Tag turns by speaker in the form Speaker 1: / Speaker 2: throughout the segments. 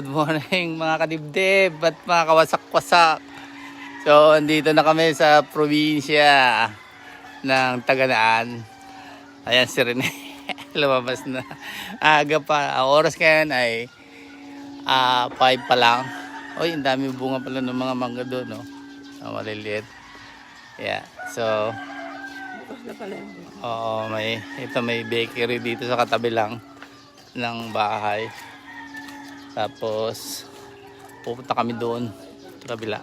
Speaker 1: Good morning mga kadibdib at mga kawasak-wasak. So, andito na kami sa probinsya ng Taganaan. Ayan si Rene. Lumabas na. Aga pa. Ang oras ngayon ay ah 5 pa lang. Uy, ang dami bunga pala ng mga mangga doon, no? Oh, maliliit. Yeah. So, Oo, may ito may bakery dito sa katabi lang ng bahay. Tapos pupunta kami doon sa kabila.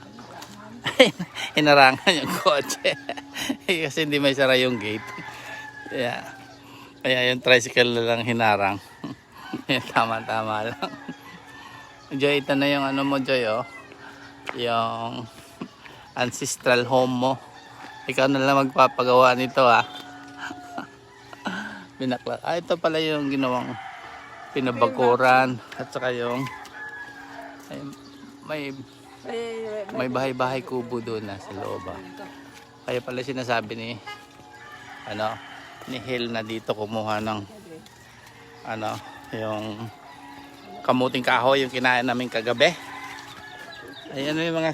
Speaker 1: Hinarangan yung kotse. Kasi hindi may sara yung gate. Yeah. Kaya yung tricycle na lang hinarang. Tama-tama lang. Joy, ito na yung ano mo, Joy, oh. Yung ancestral home mo. Ikaw na lang magpapagawa nito, ah. Binakla. Ah, ito pala yung ginawang pinabakuran at saka yung ay, may may bahay-bahay kubo doon na sa loob. ah. Kaya pala sinasabi ni ano ni Hill na dito kumuha ng ano yung kamuting kahoy yung kinain namin kagabi. Ay ano yung mga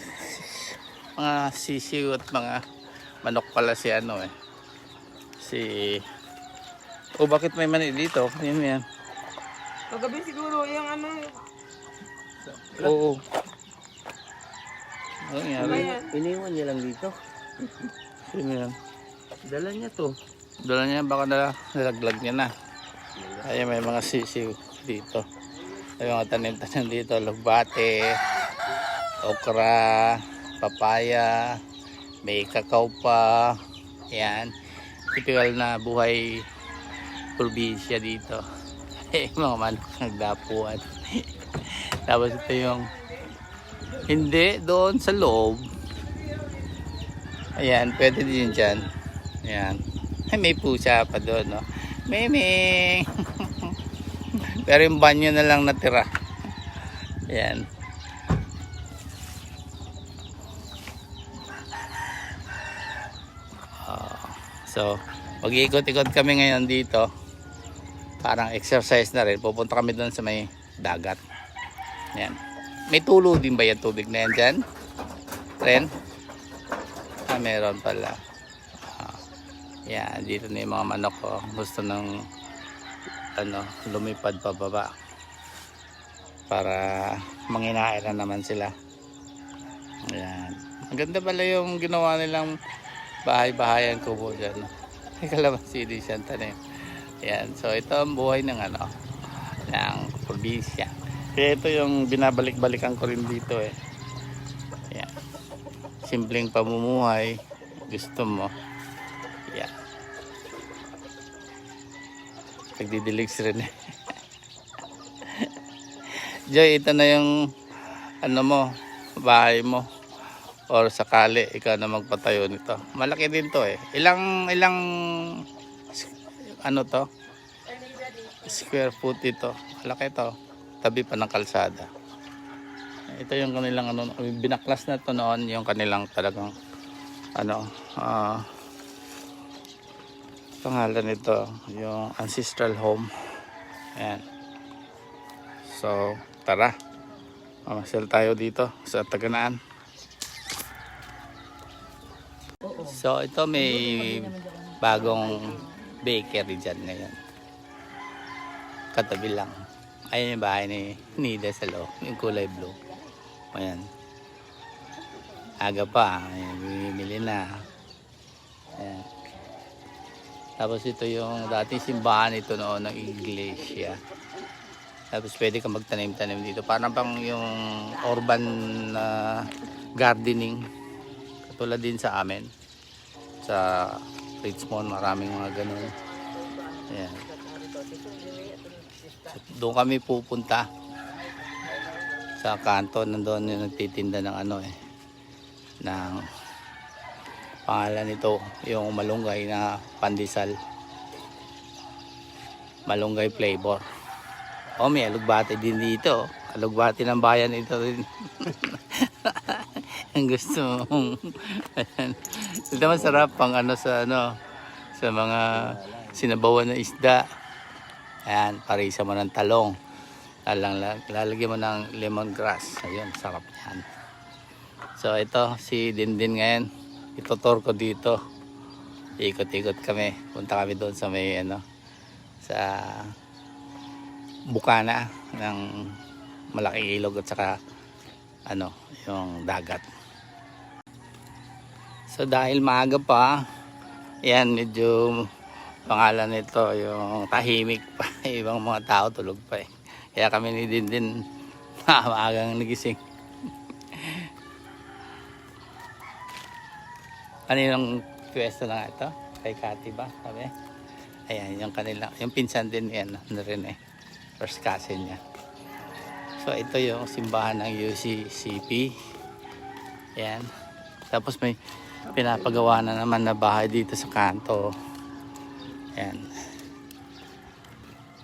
Speaker 1: mga sisiw at mga manok pala si ano eh. Si O bakit may mani dito? Yan yan.
Speaker 2: Kagabi siguro yung ano,
Speaker 1: Oo. Ano nangyari?
Speaker 3: Iniwan niya lang dito.
Speaker 1: Sino yan?
Speaker 3: Dala niya to.
Speaker 1: Dala niya baka na nalaglag niya na. Ay may mga sisiw dito. May mga tanim-tanim dito. Lugbate, okra, papaya, may kakao pa. Yan. Typical na buhay probinsya dito. Eh, mga manok nagdapuan. Tapos ito yung hindi doon sa loob. Ayan, pwede din dyan. Ayan. Ay, may pusa pa doon, no? Meme! Pero yung banyo na lang natira. Ayan. Ah, so, mag-iikot-ikot kami ngayon dito. Parang exercise na rin. Pupunta kami doon sa may dagat. Ayan. May tulo din ba yung tubig na yan dyan? Ren? Ah, meron pala. Ah, yan, dito na yung mga manok ko. Gusto ng ano, lumipad pababa. Para manginain na naman sila. Ayan. Ang ganda pala yung ginawa nilang bahay-bahayan kubo dyan. May kalamansi din siya tanim. Ayan. So, ito ang buhay ng ano, ng probinsya. Kaya ito yung binabalik-balikan ko rin dito eh. Ayan. Simpleng pamumuhay. Gusto mo. Ayan. Nagdidiligs rin eh. Joy, ito na yung ano mo, bahay mo. Or sakali, ikaw na magpatayo nito. Malaki din to eh. Ilang, ilang, ano to? Square foot ito. Malaki to. Tabi pa ng kalsada. Ito yung kanilang ano, binaklas na to noon yung kanilang talagang ano, ah pangalan nito, yung ancestral home. Ayan. So, tara. Mamasyal tayo dito sa Taganaan. So, ito may bagong bakery dyan ngayon. Katabi lang. Ayan yung bahay ni Nida sa loob. Yung kulay blue. Ayan. Aga pa. Ayan, bumibili na. Ayan. Tapos ito yung dating simbahan ito noon ng iglesia. Tapos pwede ka magtanim-tanim dito. Parang pang yung urban na gardening. Katulad din sa amin. sa Richmond, maraming mga ganun. Ayan. So, doon kami pupunta. Sa kanto nandoon yung nagtitinda ng ano eh ng pangalan nito yung malunggay na pandesal. Malunggay flavor. Oh may alugbati din dito. Alugbati ng bayan ito rin ang gusto mong ayan ito masarap pang ano sa ano sa mga sinabawan na isda ayan parisa mo ng talong Lalang, lalagyan mo ng lemongrass. Ayun, sarap yan. So ito, si Dindin ngayon. Itutur ko dito. Ikot-ikot kami. Punta kami doon sa may ano, sa bukana ng malaking ilog at saka ano, yung dagat. So dahil maaga pa, yan medyo pangalan nito yung tahimik pa. Ibang mga tao tulog pa eh. Kaya kami ni Dindin maagang nagising. Kaninang pwesto na ito? Kay Kati ba? Sabi? Ayan, yung kanila. Yung pinsan din yan. Ano rin eh. First cousin niya. So ito yung simbahan ng UCCP. Ayan. Tapos may pinapagawa na naman na bahay dito sa kanto. Ayan.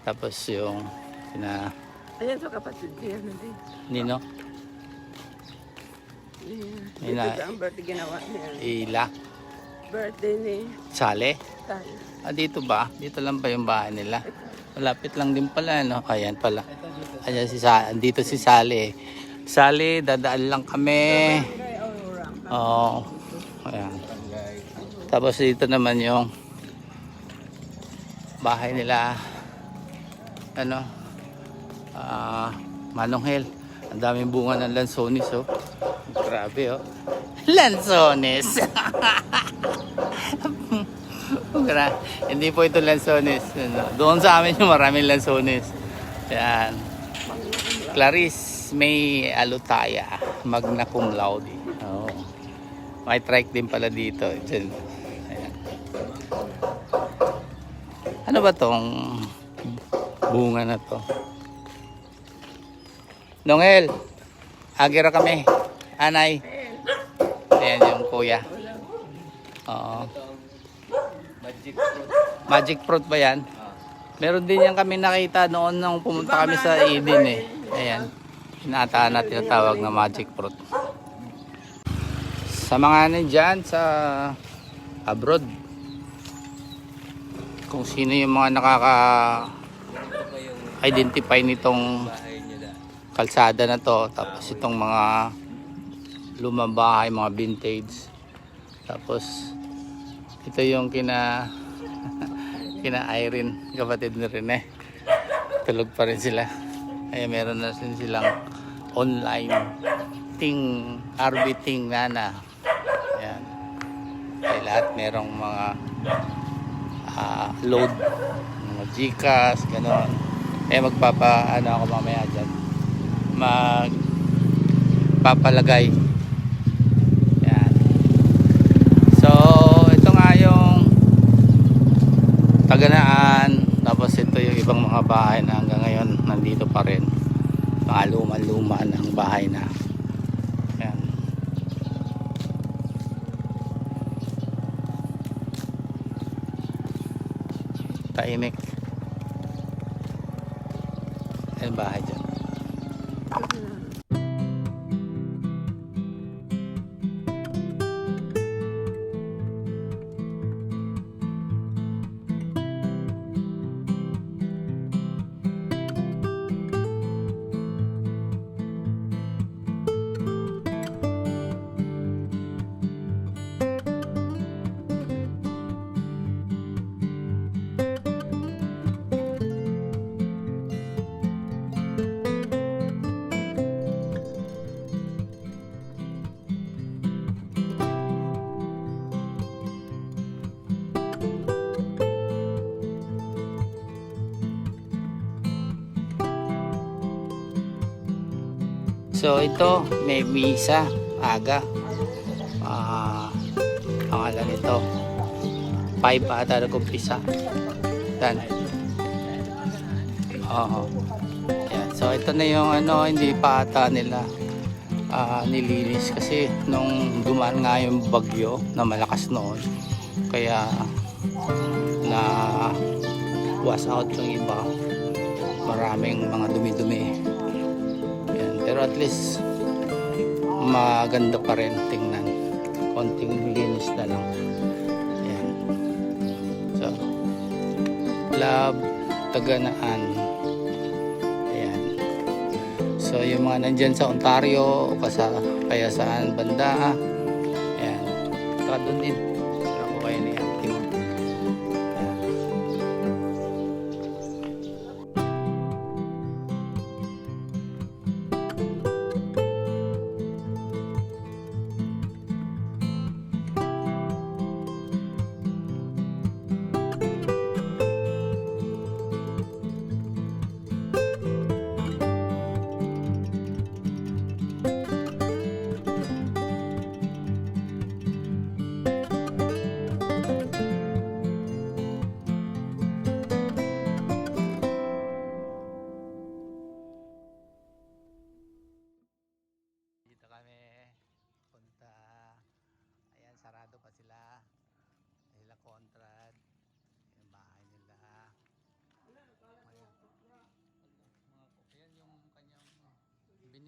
Speaker 1: Tapos yung pina
Speaker 2: Ayan sa kapatid niya.
Speaker 1: Nino
Speaker 2: Ayan.
Speaker 1: Ina-
Speaker 2: Ito sa ang birthday ginawa niya.
Speaker 1: Ila
Speaker 2: Birthday ni
Speaker 1: Sale.
Speaker 2: Tayo.
Speaker 1: Ah, dito ba? Dito lang ba yung bahay nila? Malapit lang din pala, no? Ayan pala. Ayan si Sa dito si Sale. Sale, dadaan lang kami. Oo. Ayan. Tapos dito naman yung bahay nila. Ano? Ah, Manonghel. Ang daming bunga ng lansones, oh. Grabe, oh. Lansones! Gra hindi po ito lansones. Ano. Doon sa amin yung maraming lansones. Yan. Clarice May Alutaya. Magna cum laude. Oo. May trike din pala dito. Diyan. Ayan. Ano ba tong bunga na to? Nongel, agira kami. Anay. Ayan yung kuya. Oo.
Speaker 3: Magic fruit.
Speaker 1: Magic fruit ba yan? Meron din yan kami nakita noon nung pumunta kami sa Eden eh. Ayan. Inataan na tinatawag na magic fruit. Sa mga nandyan sa abroad, kung sino yung mga nakaka-identify nitong
Speaker 3: Bahay niya da.
Speaker 1: kalsada na to. Tapos itong mga lumang bahay, mga vintage. Tapos ito yung kina kina Irene kapatid ni Rene. Tulog pa rin sila. Ay meron na rin silang online ting RB ting nana lahat merong mga ah, load. Mga Gcash gano'n. Eh magpapa ano ako mamaya dyan. Mag papalagay yan. So ito nga yung taganaan. Tapos ito yung ibang mga bahay na hanggang ngayon nandito pa rin. Mga luma-luma ng bahay na tahimik. Yung bahay dyan So ito, may misa, aga. Ah, pangalan nito, 5 ata nag-umpisa. Yan. Oo. Yan. So ito na yung ano, hindi pa ata nila ah, nilinis kasi nung dumaan nga yung bagyo na malakas noon. Kaya na wash out yung iba. Maraming mga dumi-dumi. Pero at least maganda pa rin tingnan. Konting linis na lang. Yan. So, love, taganaan. Ayan. So, yung mga nandyan sa Ontario, o kasa, kaya saan banda, ayan. Saka doon din.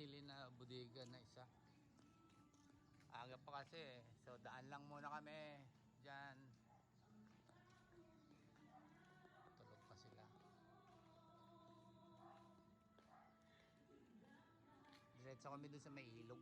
Speaker 1: Binili na budiga na isa. Aga pa kasi. So daan lang muna kami. Diyan. Tulog pa sila. Diretso kami dun sa may ilog.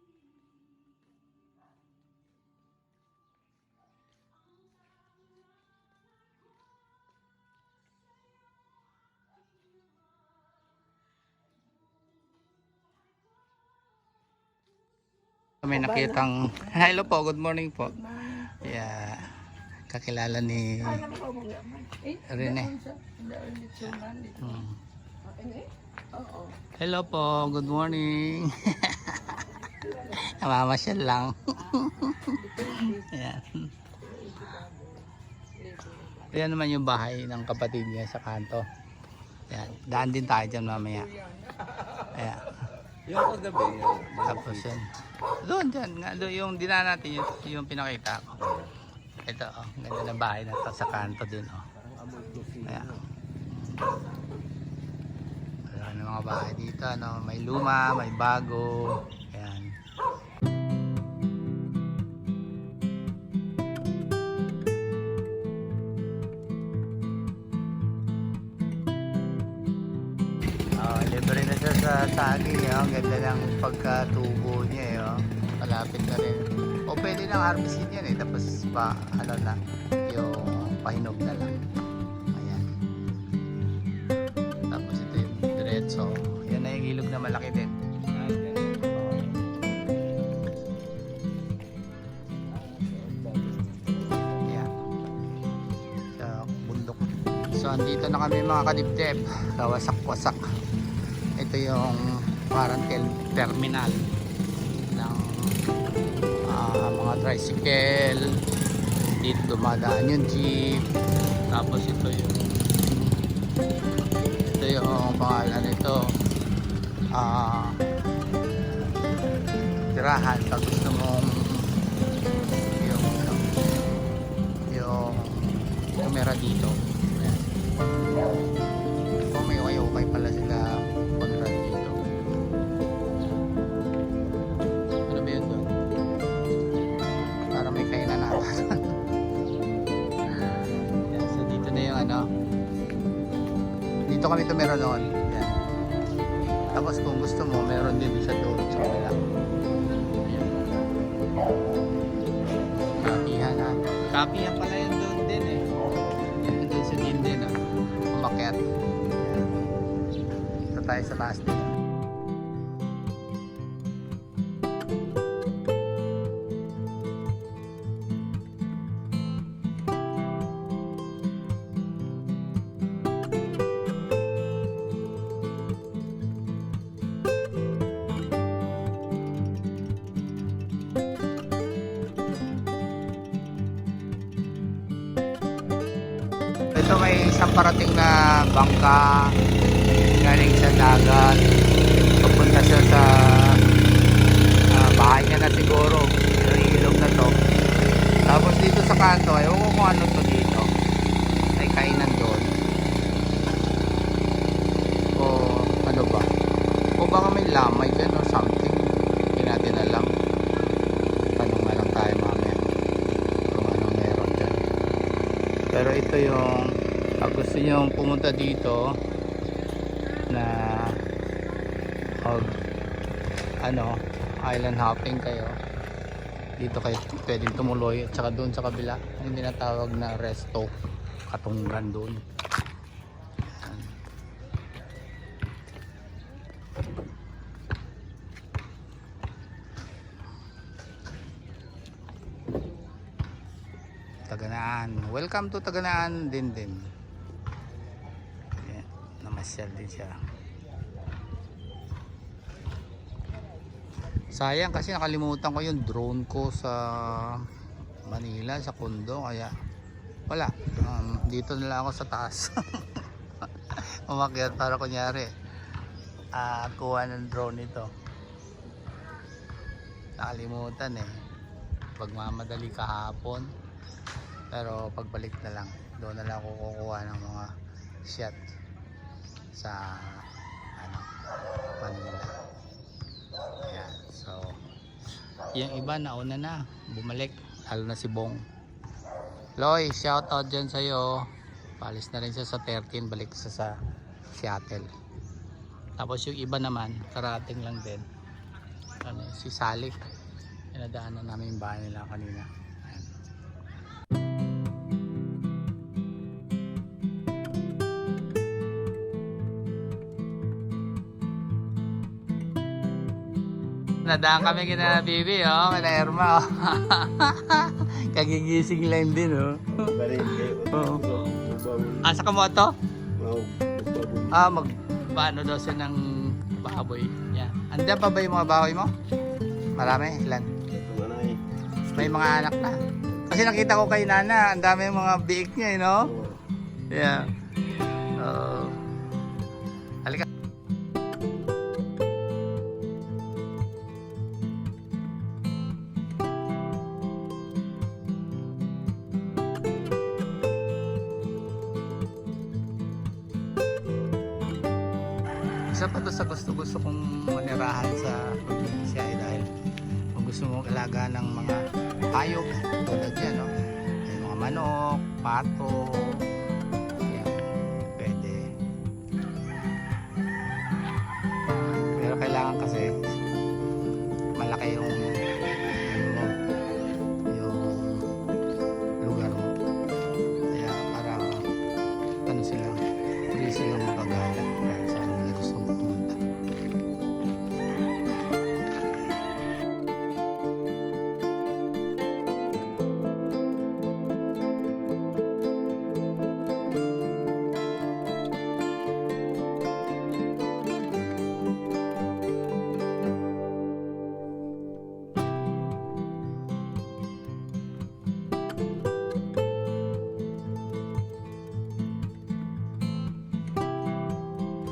Speaker 1: Kami nakitang Hello po, good morning po. Yeah. Kakilala ni Rene. Hmm. Hello po, good morning. Namamasyal lang. Ayan. Ayan naman yung bahay ng kapatid niya sa kanto. Ayan. Daan din tayo dyan mamaya. Ayan.
Speaker 3: Yung kagabi, yun.
Speaker 1: Tapos yun. Doon dyan. Nga, doon yung dinaan natin yung, yung pinakita ko. Ito oh. Ganda na bahay na to sa kanto din oh. Ayan. Wala na mga bahay dito. No? May luma, may bago. Ayan. Oh, libre siya sa tagi. Oh. Ang ganda ng pagkatubo niya. Eh, oh. Malapit na rin. O pwede nang harvestin yan eh. Tapos pa, ano na, yung pahinog na lang. Ayan. Tapos ito yung diretso. Yan na yung ilog na malaki din. So andito na kami mga kadibdib. Kawasak-wasak. Ito yung parang terminal ng ah, mga tricycle. Dito dumadaan yung jeep. Tapos ito yung ito yung pangalan nito ah tirahan pag gusto mong yung yung camera dito Ayan. Tumira noon Yan. tapos kung gusto mo meron din sa doon sa kabila. Kapihan ha? Kapihan pala yun doon din eh. Yan doon sa din din ah umakyat. Yan. ito tayo sa taas din na bangka galing sa dagat. Papunta siya sa ah, bahay niya na siguro. Yung ilog na to. Tapos dito sa kanto, ayaw ko kung ano to dito. Ay kainan doon. O ano ba? O baka may lamay dyan or something. Hindi natin alam. Tanong na lang tayo mamaya. Kung anong meron dyan. Pero ito yung pag gusto nyo pumunta dito na mag ano island hopping kayo dito kayo pwedeng tumuloy at saka doon sa kabila yung tinatawag na resto katunggan doon. Taganaan welcome to Taganaan din din Yan, namasyal din siya Sayang kasi nakalimutan ko yung drone ko sa Manila, sa Kundo. Kaya wala. Um, dito na lang ako sa taas. Umakyat para kunyari ah kuha ng drone ito. Nakalimutan eh. Pagmamadali kahapon. Pero pagbalik na lang. Doon na lang ako kukuha ng mga shot sa ano, Manila. Ayan. So, yung iba nauna na. Bumalik. Lalo na si Bong. Loy, shout out dyan sa'yo. Palis na rin siya sa 13. Balik siya sa Seattle. Tapos yung iba naman, karating lang din. Ano, si Salik. Inadaanan namin yung bahay nila kanina. Nadaan kami kina Bibi, oh, kina Erma, oh. Kagigising lang din, oh. Oo. Asa ka mo ito? Ah, mag paano daw siya ng baboy. Yeah. Andiyan pa ba yung mga baboy mo? Marami, ilan? May mga anak na. Kasi nakita ko kay Nana, ang dami yung mga biik niya, you know? Yeah. Uh,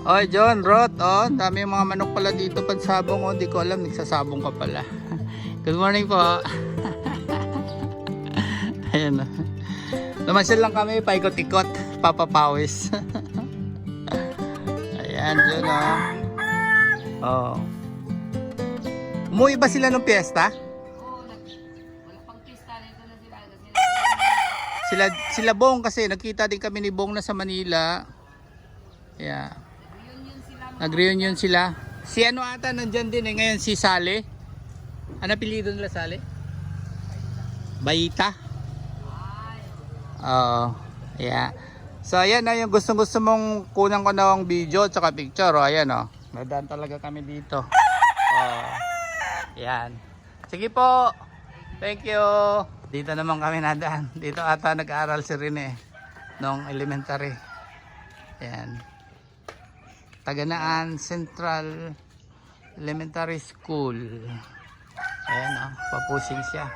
Speaker 1: Oy, John, Rot, oh, dami mga manok pala dito pansabong, oh, di ko alam, nagsasabong ka pala. Good morning po. Ayan, oh. Lumasyal lang kami, paikot-ikot, papapawis. Ayan, John, oh. Oh. Umuwi ba sila nung piyesta? Sila, sila Bong kasi nakita din kami ni Bong na sa Manila. Yeah. Nag-reunion sila. Si ano ata nandyan din eh. Ngayon si Sale. Ano apelido nila Sale? Baita. Oo. yeah. So ayan na yung gustong gusto mong kunan ko na ang video at saka picture. O ayan o. Nadaan talaga kami dito. Oh. Yan. Sige po. Thank you. Dito naman kami nadaan. Dito ata nag-aaral si Rene. Nung elementary. Yan. Taganaan Central Elementary School. Ayan o, papusing siya.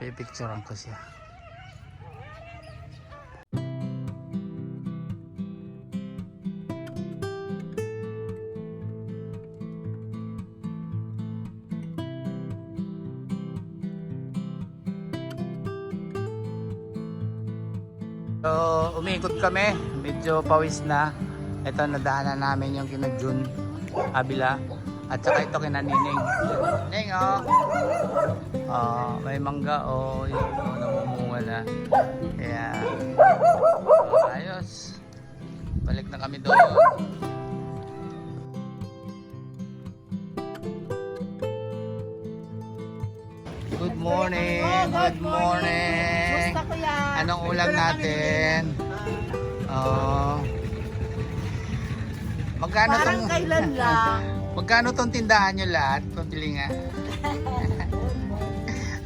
Speaker 1: Pipicturean ko siya. So, umiikot kami. Medyo pawis na. Ito, nadaanan namin yung kina Jun. Kabila. At saka ito kina Nining. Ning, oh. Oh, may mangga, oh. Yung oh, namumunga na. Oh, ayos. Balik na kami doon. Good morning. Good morning. Anong ulam natin? Oh. Magkano
Speaker 4: Parang
Speaker 1: tong
Speaker 4: kailan lang.
Speaker 1: Magkano tong tindahan nyo lahat? Pabili nga.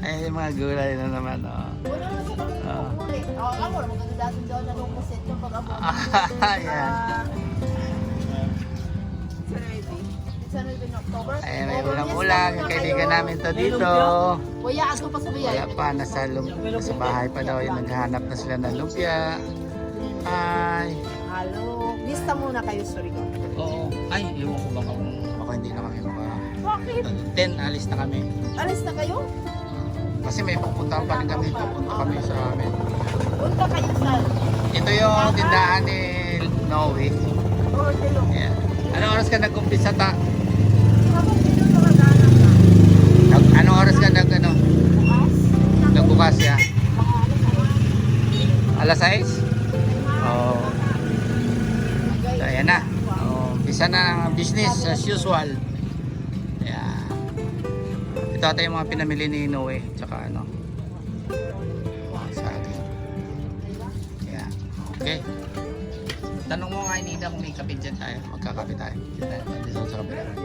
Speaker 1: Ay, mga gulay na naman, oh.
Speaker 4: Wala na sa kami
Speaker 1: Ah.
Speaker 4: pupuli. Oh, alam mo, magagadasin daw na nung kusit yung pag-abo.
Speaker 1: Ayan. Ayan, may
Speaker 4: na
Speaker 1: kaibigan namin to dito.
Speaker 4: Kuya, ato pa sa
Speaker 1: Wala pa, nasa, lum- sa bahay pa daw. Yung naghahanap na sila ng lumpia. Ay.
Speaker 4: Hello. Lista muna kayo, sorry ko.
Speaker 1: Oo. Ay, ewan ko baka baka hindi na kami maka...
Speaker 4: Bakit?
Speaker 1: 10, alis na kami.
Speaker 4: Alis na kayo?
Speaker 1: Kasi may pupuntahan pa rin kami. Pupunta kami sa amin.
Speaker 4: Punta kayo sa...
Speaker 1: Ito yung tindahan ni Noe.
Speaker 4: Oh, dilo.
Speaker 1: Ayan. Anong oras ka nag-umpisa ta? Nag- Anong oras ka nag ano?
Speaker 4: Bukas?
Speaker 1: Nagbukas ya?
Speaker 4: Alas
Speaker 1: 6? Na ang business as usual. Ayan. Ito ata yung mga pinamili ni Noe. Tsaka ano. Sa akin. Ayan. Okay. Tanong mo nga Nida kung may kape dyan tayo. Magkakape tayo. Dito tayo. Dito sa kabila.